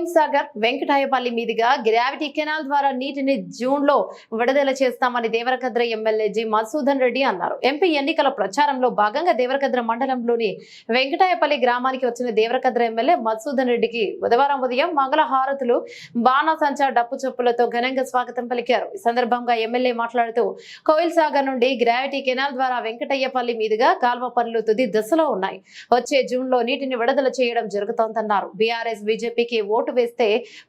గోవింద్ సాగర్ వెంకటాయపల్లి మీదుగా gravity canal ద్వారా నీటిని జూన్లో విడుదల చేస్తామని దేవరకద్ర ఎమ్మెల్యే జి మధుసూదన్ రెడ్డి అన్నారు. ఎంపీ ఎన్నికల ప్రచారంలో భాగంగా దేవరకద్ర మండలంలోని వెంకటాయపల్లి గ్రామానికి వచ్చిన దేవరకద్ర ఎమ్మెల్యే మధుసూదన్ రెడ్డికి బుధవారం ఉదయం మంగళ హారతులు బాణాసంచా డప్పు చొప్పులతో ఘనంగా స్వాగతం పలికారు. ఈ సందర్భంగా ఎమ్మెల్యే మాట్లాడుతూ కోయిల్ సాగర్ నుండి గ్రావిటీ కెనాల్ ద్వారా వెంకటయ్యపల్లి మీదుగా కాల్వ పనులు తుది దశలో ఉన్నాయి. వచ్చే జూన్లో నీటిని విడుదల చేయడం జరుగుతోందన్నారు. బీఆర్ఎస్ బీజేపీకి ఓటు వేస్తే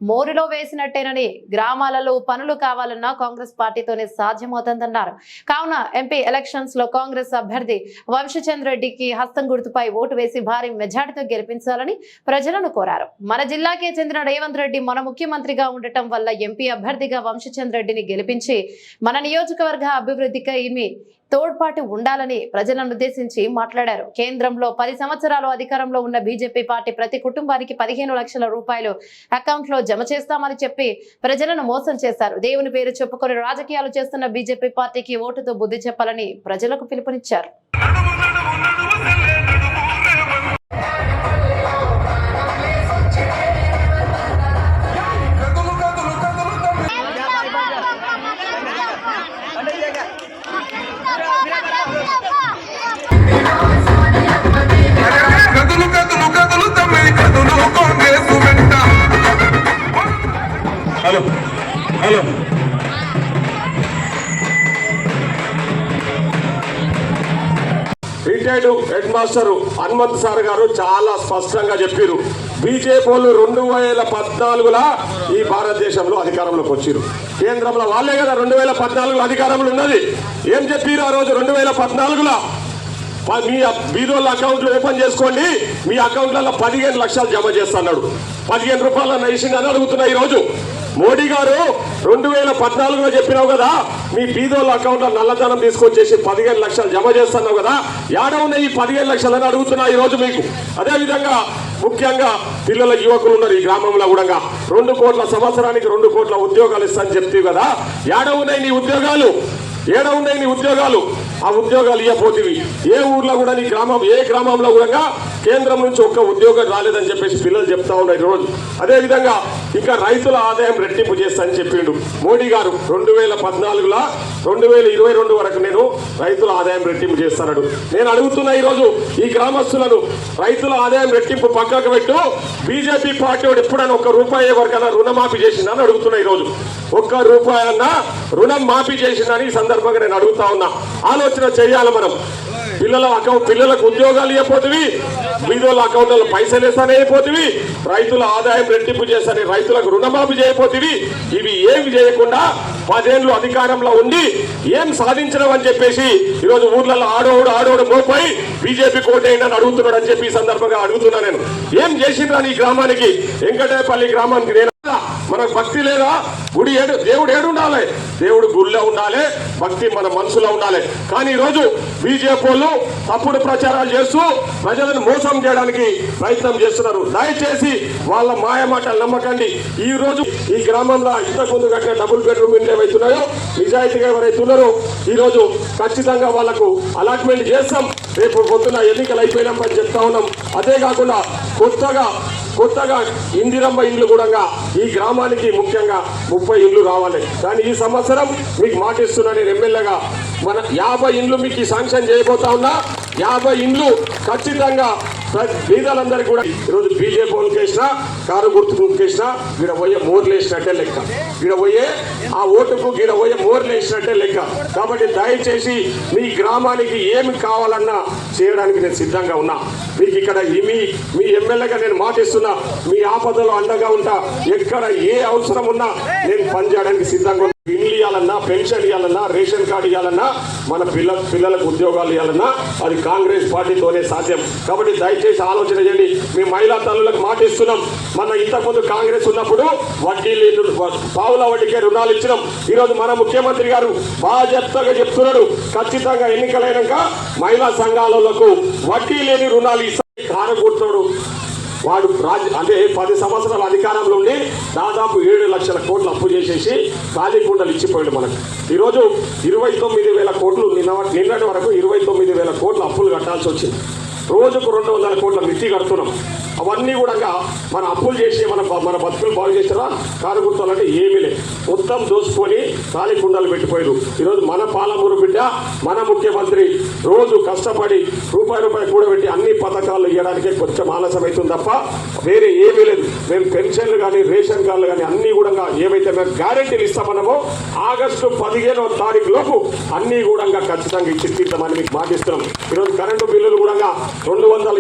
మోరులో వేసినట్టేనని గ్రామాలలో పనులు కావాలన్నా కాంగ్రెస్ పార్టీతోనే సాధ్యమవుతుందన్నారు. కావున ఎంపీ ఎలక్షన్స్లో కాంగ్రెస్ అభ్యర్థి వంశచంద్ర రెడ్డికి హస్తం గుర్తుపై ఓటు వేసి భారీ మెజార్టీతో గెలిపించాలని ప్రజలను కోరారు. మన జిల్లాకే చెందిన రేవంత్ రెడ్డి మన ముఖ్యమంత్రిగా ఉండటం వల్ల ఎంపీ అభ్యర్థిగా వంశచంద్ర రెడ్డిని గెలిపించి మన నియోజకవర్గ అభివృద్ధికి తోడ్పాటు ఉండాలని ప్రజలను ఉద్దేశించి మాట్లాడారు. కేంద్రంలో పది సంవత్సరాలు అధికారంలో ఉన్న బీజేపీ పార్టీ ప్రతి కుటుంబానికి పదిహేను లక్షల రూపాయలు అకౌంట్లో జమ చేస్తామని చెప్పి ప్రజలను మోసం చేశారు. దేవుని పేరు చెప్పుకొని రాజకీయాలు చేస్తున్న బీజేపీ పార్టీకి ఓటుతో బుద్ధి చెప్పాలని ప్రజలకు పిలుపునిచ్చారు. కేవలం retired head master Hanumanth sir గారు చాలా స్పష్టంగా చెప్పారు బీజేపీ వాళ్ళు రెండు వేల పద్నాలుగులా ఈ భారతదేశంలో అధికారంలోకి వచ్చారు కేంద్రంలో వాళ్ళే కదా రెండు వేల పద్నాలుగులో అధికారంలో ఉన్నది. ఏం చెప్పారు ఆ రోజు రెండు వేల పద్నాలుగులో? మీ బీదోళ్ళ అకౌంట్లు ఓపెన్ చేసుకోండి. మీ అకౌంట్లలో పదిహేను లక్షలు జమ చేస్తున్నాడు పదిహేను రూపాయల నైసింగ్ అని అడుగుతున్నా ఈ రోజు మోడీ గారు రెండు వేల పద్నాలుగులో చెప్పినావు కదా మీ బీదోళ్ళ అకౌంట్లో నల్లధనం తీసుకొచ్చేసి పదిహేను లక్షలు జమ చేస్తున్నావు కదా ఏడవున్న ఈ పదిహేను లక్షలు అని అడుగుతున్నా ఈ రోజు మీకు. అదే విధంగా ముఖ్యంగా పిల్లల యువకులు ఉన్నారు ఈ గ్రామంలో కూడా. రెండు కోట్ల సంవత్సరానికి రెండు కోట్ల ఉద్యోగాలు ఇస్తానని చెప్తీవి కదా ఏడవున్నాయి నీ ఉద్యోగాలు? ఏడ నీ ఉద్యోగాలు? ఆ ఉద్యోగాలు ఇవ్వబోతివి ఏ ఊర్లో కూడా నీ గ్రామం ఏ గ్రామంలో కూడా కేంద్రం నుంచి ఒక్క ఉద్యోగం రాలేదని చెప్పేసి పిల్లలు చెప్తా ఉన్నారు ఈరోజు. అదే విధంగా ఇంకా రైతుల ఆదాయం రెట్టింపు చేస్తా అని చెప్పిండు మోడీ గారు. రెండు వేల పద్నాలుగులో రెండు వేల ఇరవై రెండు వరకు నేను రైతుల ఆదాయం రెట్టింపు చేస్తానడు. నేను అడుగుతున్నా ఈరోజు ఈ గ్రామస్తులను రైతుల ఆదాయం రెట్టింపు పక్కకు పెట్టు. బీజేపీ పార్టీ వాడు ఎప్పుడైనా ఒక్క రూపాయి ఎవరికైనా రుణమాఫీ చేసిందని అడుగుతున్నా ఈరోజు. ఒక్క రూపాయి అన్నా రుణం మాఫీ చేసిందని ఈ సందర్భంగా నేను అడుగుతా ఉన్నా. ఆలోచన చేయాలి మనం. పిల్లల అకౌంట్ పిల్లలకు ఉద్యోగాలు ఇవ్వపోతుంది బీదోళ్ళ అకౌంట్లలో పైసలు వేస్తానే అయిపోతుంది రైతుల ఆదాయం రెట్టింపు చేస్తానే రైతులకు రుణమాఫీ చేయపోతుంది ఇవి ఏమి చేయకుండా పదేళ్ళు అధికారంలో ఉండి ఏం సాధించడం అని చెప్పేసి ఈరోజు ఊర్లలో ఆడోడు ఆడోడు మోపోయి బీజేపీ కోటేయండి అడుగుతున్నాడు అని చెప్పి ఈ సందర్భంగా అడుగుతున్నా నేను. ఏం చేసిండ్రా నీ గ్రామానికి? వెంకటేపల్లి గ్రామానికి నేను మనకు భక్తి లేదా? గుడి ఏడు దేవుడు ఏడు ఉండాలి దేవుడు గుడిలో ఉండాలి భక్తి మన మనసులో ఉండాలి. కానీ ఈరోజు బీజేపీ వాళ్ళు తప్పుడు ప్రచారాలు చేస్తూ ప్రజలను మోసం చేయడానికి ప్రయత్నం చేస్తున్నారు. దయచేసి వాళ్ళ మాయ మాటలు నమ్మకండి. ఈ రోజు ఈ గ్రామంలో ఇంతకు ముందు కట్టిన డబుల్ బెడ్రూమ్ ఇండ్లు ఏవైతున్నాయో నిజాయితీగా ఎవరైతే ఉన్నారో ఈరోజు ఖచ్చితంగా వాళ్ళకు అలాట్మెంట్ చేస్తాం. రేపు పొద్దున ఎన్నికలు అయిపోయినామని చెప్తా ఉన్నాం. అదే కాకుండా కొత్తగా కొత్తగా ఇందిరమ్మ ఇండ్లు కూడా ఈ గ్రామానికి ముఖ్యంగా ముప్పై ఇండ్లు రావాలి. కానీ ఈ సంవత్సరం మీకు మాటిస్తున్నా నేను ఎమ్మెల్యేగా మన యాభై ఇండ్లు మీకు ఈ శాంక్షన్ చేయబోతా ఉన్నా. యాభై ఇండ్లు ఖచ్చితంగా ప్ర- బీదలందరికీ కూడా ఈరోజు బీజేపీ వాళ్ళకి వేసినా కారు గుర్తు వేసినా వీడ పోయే మోర్లు వేసినట్టే లెక్క. వీడ పోయే ఆ ఓటుకు ఈడ పోయే మోర్లు వేసినట్టే లెక్క. కాబట్టి దయచేసి మీ గ్రామానికి ఏమి కావాలన్నా చేయడానికి నేను సిద్ధంగా ఉన్నా. మీకు ఇక్కడ మీ మీ ఎమ్మెల్యేగా నేను మాటిస్తున్నా మీ ఆపదలో అండగా ఉంటా ఎక్కడ ఏ అవసరం ఉన్నా నేను పనిచేయడానికి సిద్ధంగా ఉన్నా. ఇవ్వాలన్నా పెన్షన్ ఇవ్వాలన్నా రేషన్ కార్డు ఇవ్వాలన్నా మన పిల్ల పిల్లలకు ఉద్యోగాలు ఇవ్వాలన్నా అది కాంగ్రెస్ పార్టీతోనే సాధ్యం. కాబట్టి దయచేసి ఆలోచన చేయండి. మీ మహిళా తల్లులకు మాట ఇస్తున్నాం. మన ఇంతకుముందు కాంగ్రెస్ ఉన్నప్పుడు వడ్డీలు పావుల వడ్డీకే రుణాలు ఇచ్చినాం. ఈరోజు మన ముఖ్యమంత్రి గారు బాధ్యతగా చెప్తున్నాడు. ఖచ్చితంగా ఎన్నికలైనాక మహిళా సంఘాలకు వడ్డీ లేని రుణాలు ఇస్తాయి కారకూర్చున్నాడు వాడు రాజ్ అంటే పది సంవత్సరాల అధికారంలో ఉండి దాదాపు ఏడు లక్షల కోట్లు అప్పు చేసేసి ఖాళీ కుండలు ఇచ్చిపోయాడు మనకు. ఈరోజు ఇరవై తొమ్మిది వేల కోట్లు నిన్న నిన్నటి వరకు ఇరవై తొమ్మిది వేల కోట్లు అప్పులు కట్టాల్సి వచ్చింది. రోజుకు రెండు వందల కోట్ల మిత్తి కడుతున్నాం. అవన్నీ కూడా మన అప్పులు చేసి మన మన బతుకులు బాగు చేసినా కారుగుర్తాలంటే ఏమీ లేదు. మొత్తం దోసుకొని తాళి కుండలు పెట్టిపోయారు ఈరోజు మన పాలమూరు బిడ్డ మన ముఖ్యమంత్రి రోజు కష్టపడి రూపాయి రూపాయి కూడబెట్టి అన్ని పథకాలు ఇవ్వడానికి కొంచెం ఆలస్యం అవుతుంది తప్ప వేరే ఏమీ లేదు. మేము పెన్షన్లు కానీ రేషన్ కార్డులు కానీ అన్ని కూడా ఏమైతే మేము గ్యారెంటీలు ఇస్తామన్నామో ఆగస్టు పదిహేనవ తారీఖు లోపు అన్ని కూడా ఖచ్చితంగా ఇచ్చి తీర్థమని మీకు మాటిస్తున్నాం. ఈరోజు కరెంటు బిల్లులు కూడా రెండు వందల